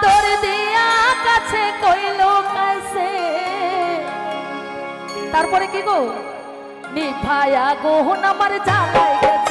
আদর দিয়া কাছে কইল কাছে। তারপরে কি গো? নিভায়া গোহন আমার জ্বালাই গেছে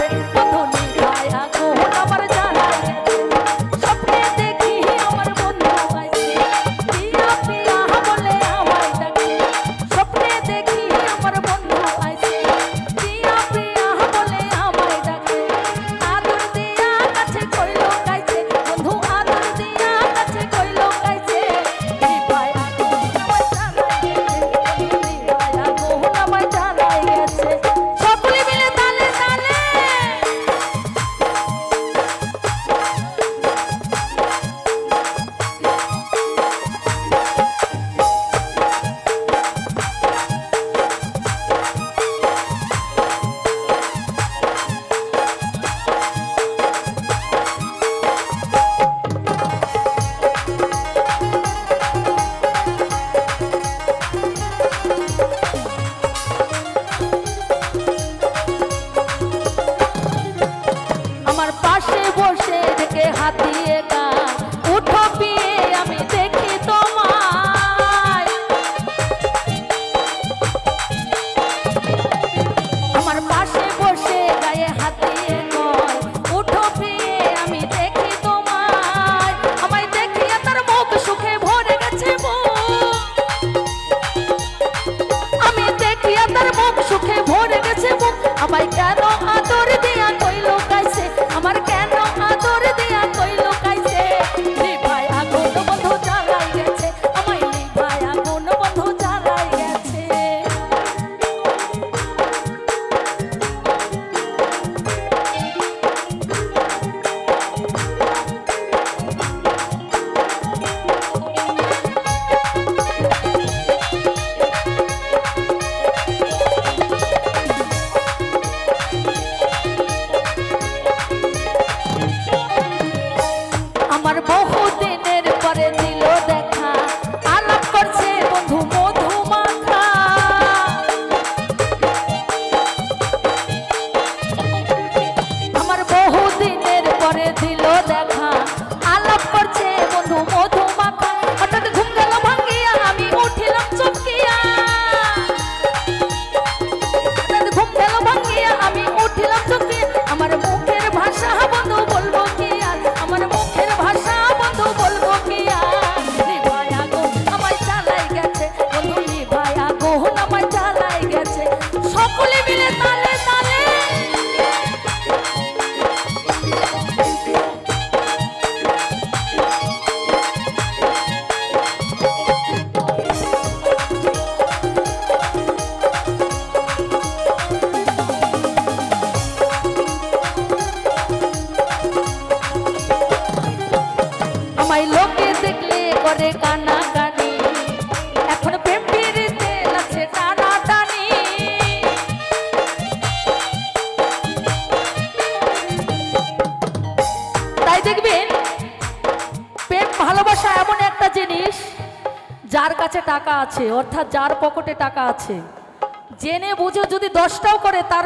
করে কানা কানি প্রেম পিড়িতে টানি তাই প্রেম ভালোবাসা এমন একটা জিনিস, যার কাছে টাকা আছে, অর্থাৎ যার পকেটে টাকা আছে। জেনে বুঝে যদি দশটাও করে, তার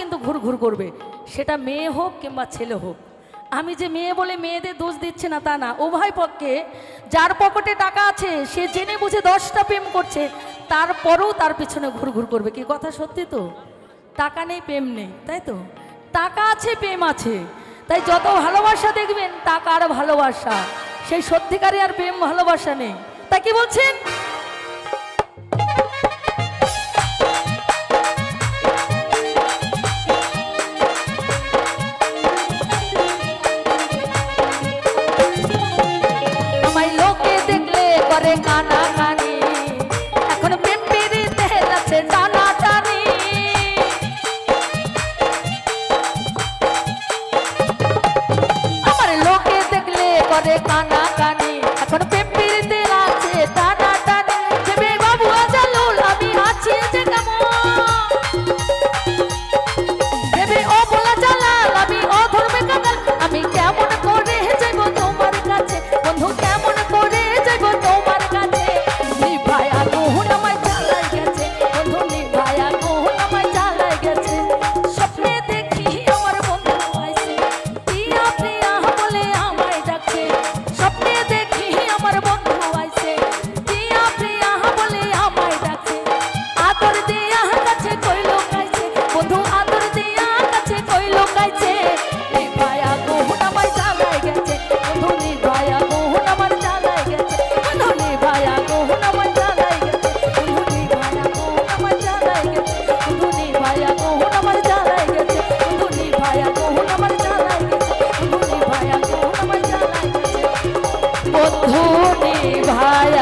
কিন্তু করবে। সেটা মেয়ে হোক কিংবা ছেলে হোক। আমি যে মেয়ে বলে মেয়েদের দোষ দিচ্ছে না তা না। উভয় পক্ষে যার পকেটে টাকা আছে, সে জেনে বুঝে দশটা প্রেম করছে, তারপরেও তার পিছনে ঘুর ঘুর করবে। কি কথা সত্যি তো? টাকা নেই, প্রেম নেই, তাই তো? টাকা আছে, প্রেম আছে। তাই যত ভালোবাসা দেখবেন টাকা আর ভালোবাসা। সেই সত্যিকারে আর প্রেম ভালোবাসা নেই। তাই কি বলছেন? 哎呀！